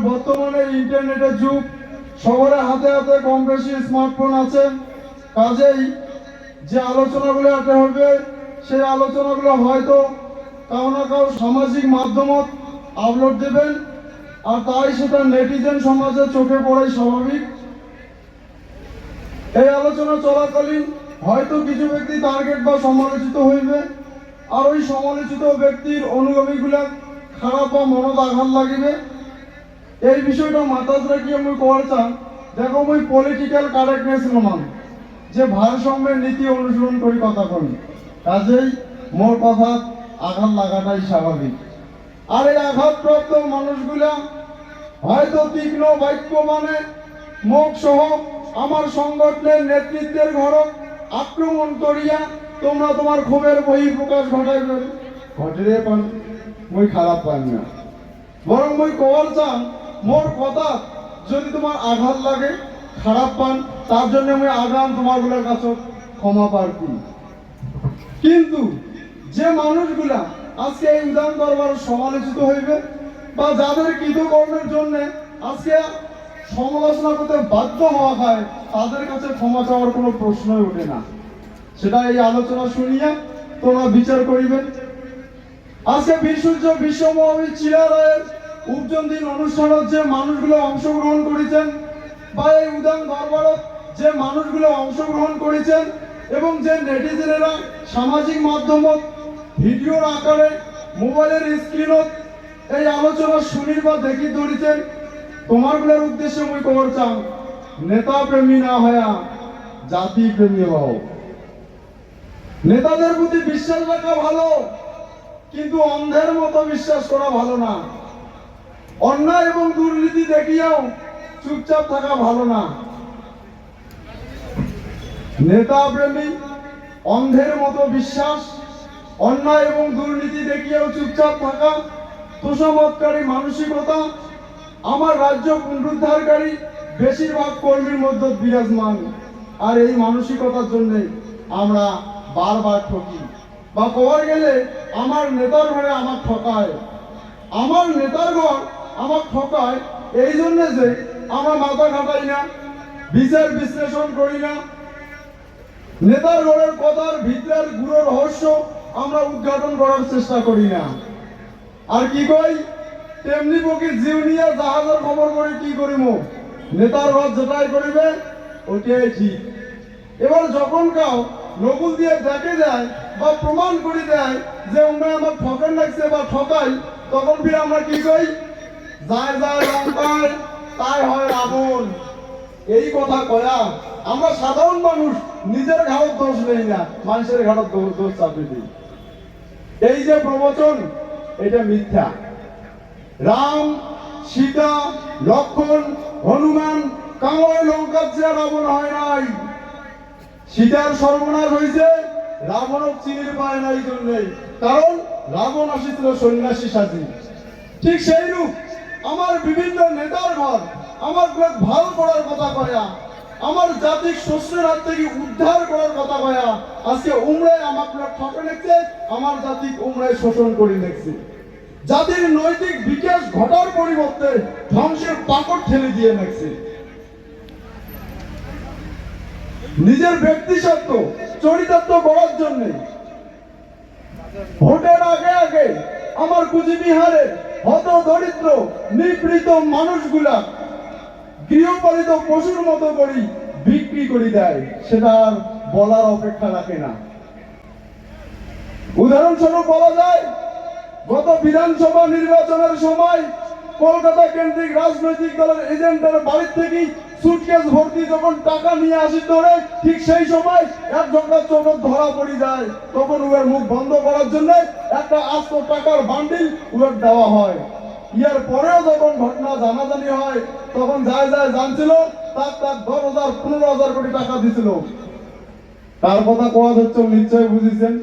বর্তমানে ইন্টারনেটের যুগ সবার হাতে হাতে কম বেশি স্মার্টফোন আছে। কাজেই যে আলোচনাগুলো হাতে হবে সেই আলোচনাগুলো হয়তো কারও না কারও সামাজিক মাধ্যমত আপলোড দেবেন, আর তাই সেটা নেটিজেন সমাজে চোখে পড়াই স্বাভাবিক। এই আলোচনা চলাকালীন হয়তো কিছু ব্যক্তি টার্গেট বা সমালোচিত হইবে, আর ওই সমালোচিত ব্যক্তির অনুগামীগুলা খারাপ বা মনত আঘাত লাগিবে। এই বিষয়টা মাথায় রাখি আমি করার চান দেখো মই পলিটিক্যাল কারেক্টনেস নমান যে ভারসাম্যের নীতি অনুসরণ করি কথা কই কাজেই মোর কথা আঘাত লাগাটাই স্বাভাবিক। আর এই আঘাতপ্রাপ্ত মানুষগুলা হয়তো তীক্ষ্ণ বাক্য মানে মুখ সহ আমার সংগঠনের নেতৃত্বের ঘর আক্রমণ করিয়া তোমরা তোমার ক্ষোভের বহি প্রকাশ ঘটাইবে। ঘটে পান, মই খারাপ পান না। বরং মই কবার চান মোর কথা, যদি তোমার আঘাত লাগে, খারাপ পান, তার জন্য আমি আগাম তোমারগুলোর কাছে ক্ষমা প্রার্থী। কিন্তু যে মানুষগুলা আজকে এই উদাহরণ দরবার সমালোচিত হইবে বা যাদের কৃতকর্মের জন্য আজকে সমালোচনা করতে বাধ্য হওয়া হয়, তাদের কাছে ক্ষমা চাওয়ার কোনো প্রশ্নই ওঠে না। সেটা এই আলোচনা শুনিয়া তোমরা বিচার করিবেন আজকে বিশ্বর্য বিশ্ব মহাবীর চিরারায়ের উপজন দিন অনুষ্ঠানত যে মানুষগুলো অংশগ্রহণ করেছেন, বা এই উদান দরবারত যে মানুষগুলো অংশগ্রহণ করেছেন এবং যে নেটিজেনেরা সামাজিক মাধ্যমত, ভিডিওর আকারে, মোবাইলের স্ক্রিনত এই আলোচনা শুনির বা দেখি ধরেছেন, তোমারগুলোর উদ্দেশ্যে মুই কবর চান নেতা প্রেমী না হয়া জাতি প্রেমী হও। নেতাদের প্রতি বিশ্বাস রাখা ভালো, কিন্তু অন্ধের মতো বিশ্বাস করা ভালো না। অন্যায় এবং দুর্নীতি দেখিয়াও চুপচাপ থাকা ভালো না। নেতা প্রেমী, অন্ধের মতো বিশ্বাস, অন্যায় এবং দুর্নীতি দেখিয়াও চুপচাপ থাকা তোষামতকারী মানসিকতা, আমার রাজ্য পুনরুদ্ধারকারী বেশিরভাগ কর্মীর মধ্যে বিরাজমান। আর এই মানসিকতার জন্য আমরা বারবার ঠকি। বা কবার গেলে আমার নেতার ঘরে আমার ঠকায়। আমার নেতার ঘর আমার ঠকায় এই জন্য যে আমরা মাথা খাটাই না, বিচার বিশ্লেষণ করি না, নেতার ঘরের কথার ভিতরের গুরু রহস্য আমরা উদ্ঘাটন করার চেষ্টা করি না। আর কি কই? তেমনি পক্ষে জিউ নিয়ে জাহাজের খবর করে কি করিব নেতার ঘর যেটাই করিবে? ওইটাই ঠিক। এবার যখন কাউ নকুল দিয়ে দেখে যায় বা প্রমাণ করে দেয় যে উনি আমার ঠকান লাগছে বা ঠকাই, তখন ফিরে আমরা কি কই? যায় যায় লঙ্কায় তাই হয় রাবণ। এই কথা কয়া আমরা সাধারণ মানুষ, নিজের ঘাড়ত দোষ নেই না, মানুষের ঘাড়ত দোষ চাপে দিই এই যে প্রবচন, এটা মিথ্যা। রাম, সীতা, লক্ষণ, হনুমান কাময় লঙ্কার যে রাবণ হয় নাই। সীতার সর্বনাশ হয়েছে রাবণ চিনির পায় নাই জন্যে। কারণ রাবণ আসিছিল সন্ন্যাসী সাজি ঠিক সেই রূপ। আমার বিভিন্ন নেতার ঘর, আমার গ্রহ ভালো করার কথা কয়া, আমার জাতিক শস্যের হাত থেকে উদ্ধার করার কথা কয়া, আজকে উমরায় আমার গ্রহ ঠকে লেগছে আমার জাতিক উমরায় শোষণ করে লেগছে জাতির নৈতিক বিকাশ ঘটার পরিবর্তে ধ্বংসের পাকড় ঠেলে দিয়ে লেগছে নিজের ব্যক্তি সত্য চরিতার্থ করার জন্য। ভোটের আগে আগে আমার কুচবিহারের হত দরিদ্র, নিপীড়িত মানুষগুলা গৃহপালিত পশুর মতো করি বিক্রি করে দেয়, সেটা বলার অপেক্ষা রাখে না। উদাহরণস্বরূপ বলা যায়, গত বিধানসভা নির্বাচনের সময় কলকাতা কেন্দ্রিক রাজনৈতিক দলের এজেন্টের বাড়ির থেকেই সুটকেস ভর্তি যখন টাকা নিয়ে আসি ধরে ঠিক সেই সময় এক ঘণ্টা চোখ ধরা পড়ে যায়। তখন উয়ের মুখ বন্ধ করার জন্য একটা আস্ত টাকার বান্ডিল উয়ের দেওয়া হয়। ইয়ার পরেও যখন ঘটনা জানাজানি হয়, তখন যায় যায় জানছিল, তার তার দশ হাজার, পনেরো হাজার কোটি টাকা দিছিল। তার কথা কোয়া হচ্ছে নিশ্চয়ই বুঝেছেন।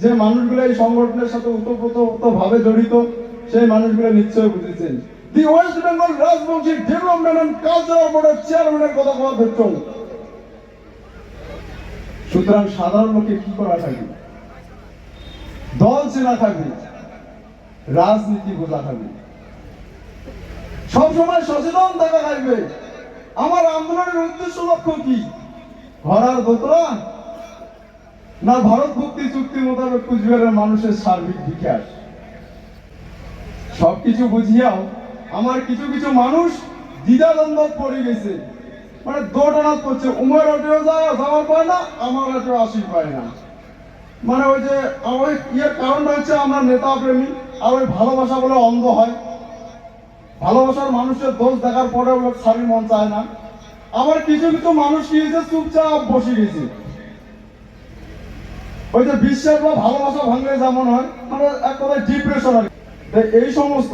যে মানুষগুলো এই সংগঠনের সাথে ওতপ্রোত ভাবে জড়িত, সেই মানুষগুলো নিশ্চয়ই বুঝেছেন। The West Bengal Rajbanshi development cultural বোর্ডের চেয়ারম্যানের কথা হচ্ছে সুতরাং সাধারণ লোকে কি করা থাকবে দল চেনা থাকবে, রাজনীতি বোঝা থাকবে। সবসময় সচেতন থাকা লাগবে। আমার আন্দোলনের উদ্দেশ্য লক্ষ্য কি? ঘরার দোতরা না ভারত ভক্তি চুক্তি মোতাবেক কুচবিহারের মানুষের সার্বিক বিকাশ? সবকিছু বুঝিয়াও আমার কিছু কিছু মানুষ দ্বিধাদ্বন্দ্ব পড়ে গেছে। মানে দোটানাত করছে। উমের অটেও যায় যাওয়ার পায় না, আমার অটেও আসি পায় না। মানে ওই যে ওই ইয়ের কারণটা হচ্ছে আমরা নেতা প্রেমী আর ওই ভালোবাসা বলে অন্ধ হয়। ভালোবাসার মানুষের দোষ দেখার পরেও লোক স্বামী মন চায় না। আবার কিছু কিছু মানুষ কি হয়েছে? চুপচাপ বসে গেছে। ওই যে বিশ্বাস বা ভালোবাসা ভাঙলে যেমন হয় মানে এক কথায় ডিপ্রেশন আর এই সমস্ত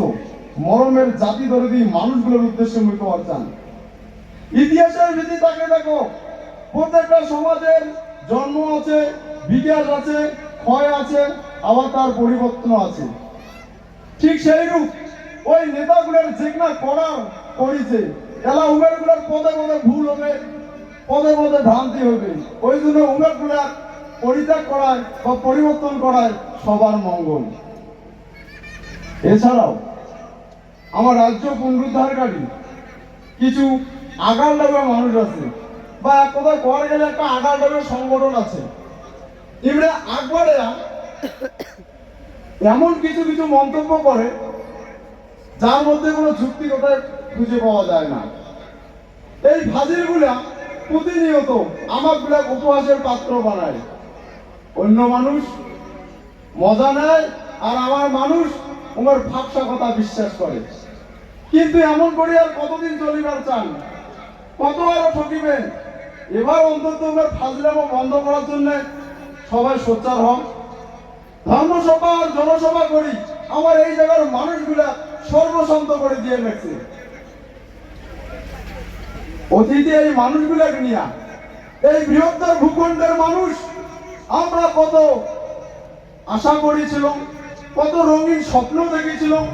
মরমের জাতি দরদি মানুষগুলোর উদ্দেশ্যে মুই তোমার চান। ইতিহাসের ভিত্তি তাকে দেখো, প্রত্যেকটা সমাজের জন্ম আছে, বিকাশ আছে, ক্ষয় আছে, আবার তার পরিবর্তন আছে। ঠিক সেই রূপ ওই নেতাগুলোর যেগুলা করার করেছে এলা উমেরগুলোর পদে পদে ভুল হবে, পদে পদে ভ্রান্তি হবে। ওই জন্য উমেরগুলা পরিত্যাগ করায় বা পরিবর্তন করায় সবার মঙ্গল। এছাড়াও আমার রাজ্য পুনরুদ্ধারকারী। কিছু আগার ডাবের মানুষ আছে, বা এক কথায় করা গেলে একটা আগার ডাবের সংগঠন আছে। এবারে আকবরে এমন কিছু কিছু মন্তব্য করে, যার মধ্যে কোনো যুক্তিকতা খুঁজে পাওয়া যায় না। এই ফাজিলগুলা প্রতিনিয়ত আমাগুলা উপহাসের পাত্র বানায়। অন্য মানুষ মজা নেয়, আর আমার মানুষ তোমার ভাবসা কথা বিশ্বাস করে। কিন্তু এমন করে আর কতদিন চলিবার চান? কত আরও ঠকিবেন? এবার অন্তত ফাজলামো বন্ধ করার জন্য সবাই সোচ্চার হন। ধর্মসভা আর জনসভা করি, আমার এই জায়গার মানুষগুলা সর্বশান্ত করে দিয়ে রাখছে অতীতে এই মানুষগুলাকে নিয়ে, এই বৃহত্তর ভূখণ্ডের মানুষ আমরা কত আশা করেছিলাম, কত রঙিন স্বপ্ন দেখেছিলাম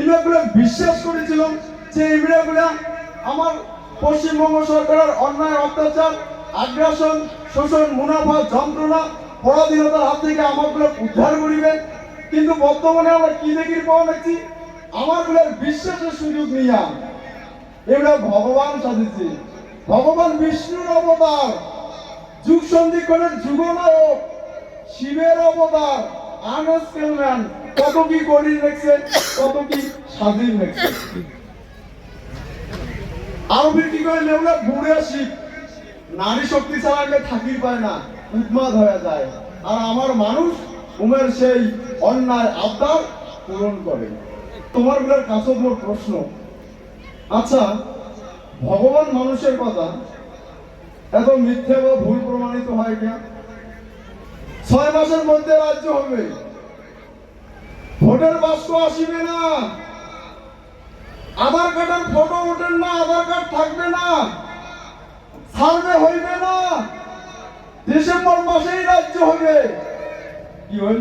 এগুলো বিশ্বাস করেছিলাম যে এগুলা আমার পশ্চিমবঙ্গ সরকারের অন্যায়, অত্যাচার, আগ্রাসন, শোষণ, মুনাফা, যন্ত্রণা, পরাধীনতার হাত থেকে আমাগুলো উদ্ধার করিবে। কিন্তু বর্তমানে আমরা কি দেখি পাওয়া যাচ্ছি? আমাগুলোর বিশ্বাসের সুযোগ নিয়া এগুলো ভগবান সাজিয়েছে। ভগবান বিষ্ণুর অবতার যুগ সন্ধি সন্ধিক্ষণের যুগনায়ক, শিবের অবতার, আনস ম্যান কত কি করি রেখেছে, কত কি স্বাধীন রেখেছে। আরবির কি করে বুড়ে শিব নারী শক্তি ছাড়া থাকির পায় না হয়ে যায়। আর আমার মানুষ উমের সেই অন্যায় আবদার পূরণ করে। তোমারগুলোর কাছে প্রশ্ন। আচ্ছা ভগবান মানুষের কথা, এত মিথ্যে বা ভুল প্রমাণিত হয় কেন? ছয় মাসের মধ্যে রাজ্য হবে। ভোটের বাক্স আসিবে না। আধার কার্ডের ফটো ওঠেন না, আধার কার্ড থাকবে না। সার্ভে হইবে না। ডিসেম্বর মাসেই রাজ্য হবে কি হল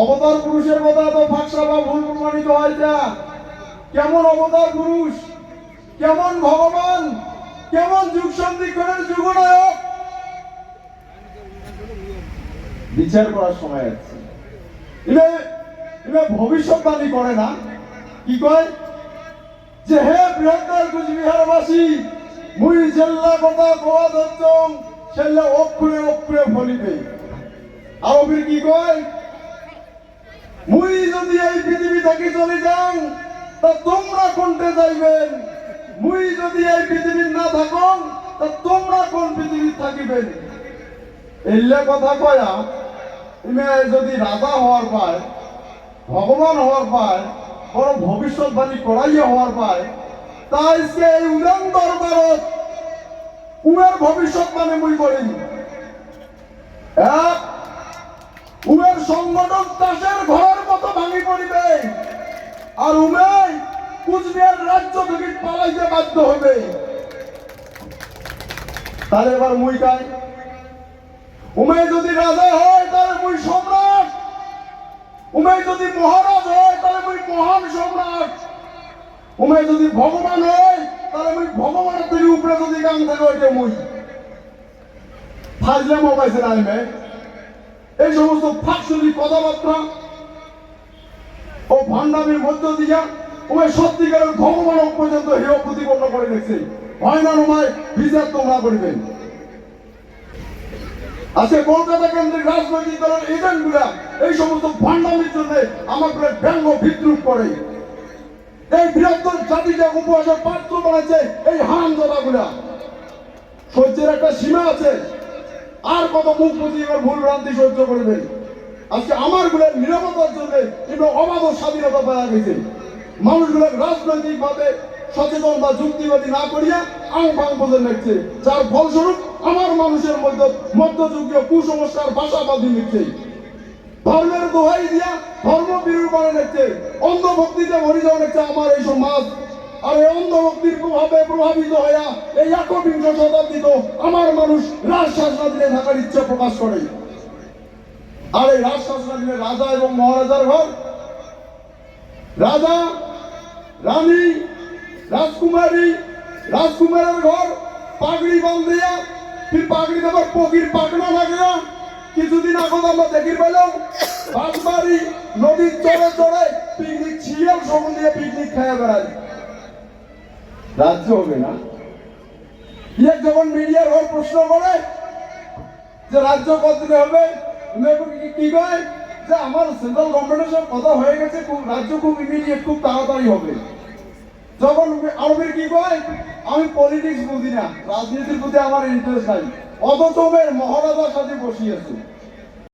অবতার পুরুষের কথা তো ফাঁকসা বা ভুল প্রমাণিত হয় যা। কেমন অবতার পুরুষ? কেমন ভগবান? কেমন যুগ সন্ধিক্ষণের যুগনায়ক? বিচার করার সময় আছে। এবার ভবিষ্যৎবাণী করে না। কি কয়? যে হে বৃহত্তর কুচবিহারবাসী, মুই জেল্লা কথা গোয়া দত্তং, সেল্লা অক্ষরে অক্ষরে ফলিবে আর কি কয়? মুই যদি এই পৃথিবী থেকে চলে যাং তা তোমরা কোনটে যাইবেন মুই যদি এই পৃথিবীর না থাকুন তা তোমরা কোন পৃথিবী থাকিবেন এলে কথা কয়া ইমে যদি রাজা হওয়ার পায় ভগবান হওয়ার পায় বড় ভবিষ্যৎবাণী করাইয়া হওয়ার পায়। তাই সে উদান দরবারত উমের ভবিষ্যৎবাণী মুই করিনি এক, উমের সংগঠন চাষের ঘরের মতো ভাঙি পড়িবে, আর উমে কুচবিহার রাজ্য থেকে পালাইতে বাধ্য হবে তাহলে এবার মুই কাই? উমে যদি রাজা হয়, তাহলে মুই সম্রাট। উমে যদি মহারাজ হয়, তাহলে মুই মহান সম্রাট। উমে যদি ভগবান হয়, তাহলে মুই ভগবানের থেকে উপরে যদি গান থাকে ওইটা মুই। ফাজলে মোবাইছে না মে এই সমস্ত ফাঁকশুনি কথাবার্তা ও ভান্ডামির মধ্য দিয়া ওই সত্যিকারের ভগবান পর্যন্ত হেয় প্রতিপন্ন করে দেখছে হয় না নয় বিচার তোমরা করবেন আজকে কলকাতা কেন্দ্রিক রাজনৈতিক দলের এজেন্টগুলা। এই সমস্ত ভান্ডামির জন্য আমাকে ব্যঙ্গ বিদ্রুপ করে। এই বৃহত্তর জাতিকে উপহাসের পাত্র বানাচ্ছে এই হারামগুলা সহ্যের একটা সীমা আছে। আর কত মুখ বুঝি এবার ভুল ভ্রান্তি সহ্য করবেন আজকে আমার গুলের নিরাপত্তার জন্য এগুলো অবাধ স্বাধীনতা পাওয়া গেছে। মানুষগুলো রাজনৈতিক ভাবে সচেতন বা যুক্তিবাদী না করিয়া আং ফাং বলে লিখছে। যার ফলস্বরূপ আমার মানুষের মধ্যে মধ্যযুগীয় কুসংস্কার, ভাষাবাদী লিখছে ধর্মের দোহাই দিয়া ধর্ম বিরূপ করে লিখছে। অন্ধভক্তিতে ভরি যাওয়া আমার এই সমাজ। আর এই অন্ধভক্তির প্রভাবে প্রভাবিত হইয়া এই একবিংশ শতাব্দীতে আমার মানুষ রাজ শাসনাধীনে থাকার ইচ্ছা প্রকাশ করে। আর এই রাজ শাসনাধীনে রাজা এবং মহারাজার ঘর। রাজা, রানী রাজকুমারী, রাজকুমারের ঘর পাগড়ি বান্ধিয়া ফির পাগড়ি দেবার পকির পাকনা লাগিয়া কিছুদিন আগত আমরা দেখি পেলাম বাঁশবাড়ি নদীর চড়ে চড়ে পিকনিক ছিয়াল সগুন দিয়ে পিকনিক খেয়ে বেড়ায়। রাজ্য হবে না। ইয়ে যখন মিডিয়ার ঘর প্রশ্ন করে যে রাজ্য কতদিনে হবে কি- কয়? যে আমার সেন্ট্রাল গভর্নমেন্টের সঙ্গে কথা হয়ে গেছে রাজ্য খুব ইমিডিয়েট খুব তাড়াতাড়ি হবে। যখন আরবের কি কয়? আমি পলিটিক্স বুঝি না, রাজনীতির প্রতি আমার ইন্টারেস্ট নাই। অত মেয়ের মহারাজার সাথে বসিয়েছে।